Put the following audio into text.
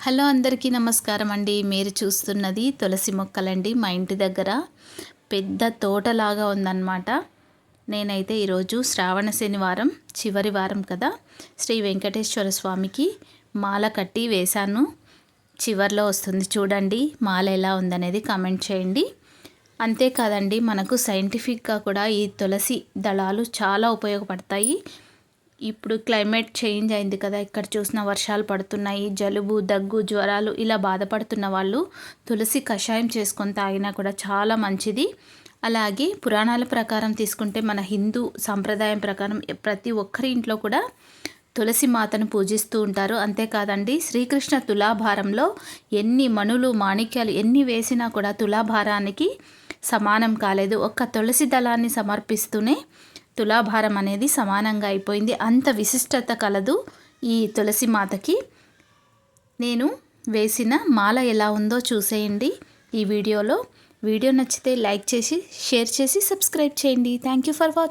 Hello అందరికీ నమస్కారం అండి. మీరు చూస్తున్నది తులసి మొక్కలండి మా ఇంటి దగ్గర. పెద్ద తోటలాగా ఉందన్నమాట. నేనైతే ఈరోజు శ్రావణ శనివారం చివరి వారం కదా. శ్రీ వెంకటేశ్వర స్వామికి మాల కట్టి వేశాను. చివర్లో వస్తుంది చూడండి మాల ఎలా ఉందనేది కామెంట్ చేయండి. అంతేకాదండి మనకు సైంటిఫిక్గా కూడా ఈ తులసి దళాలు చాలా ఉపయోగపడతాయి. ఇప్పుడు క్లైమేట్ చేంజ్ అయింది కదా. ఇక్కడ చూసిన వర్షాలు పడుతున్నాయి జలుబు దగ్గు జ్వరాలు ఇలా బాధపడుతున్న వాళ్ళు తులసి కషాయం చేసుకొని తాగినా కూడా చాలా మంచిది. అలాగే పురాణాల ప్రకారం తీసుకుంటే మన హిందూ సాంప్రదాయం ప్రకారం ప్రతి ఒక్కరి ఇంట్లో కూడా తులసి మాతను పూజిస్తూ ఉంటారు. అంతేకాదండి శ్రీకృష్ణ తులాభారంలో ఎన్ని మణులు మాణిక్యాలు ఎన్ని వేసినా కూడా తులాభారానికి సమానం కాలేదు. ఒక్క తులసి దళాన్ని సమర్పిస్తూనే తులాభారం అనేది సమానంగా అయిపోయింది. అంత విశిష్టత కలదు ఈ తులసి మాతకి. నేను వేసిన మాల ఎలా ఉందో చూసేయండి ఈ వీడియోలో. వీడియో నచ్చితే లైక్ చేసి షేర్ చేసి సబ్స్క్రైబ్ చేయండి. Thank you for watch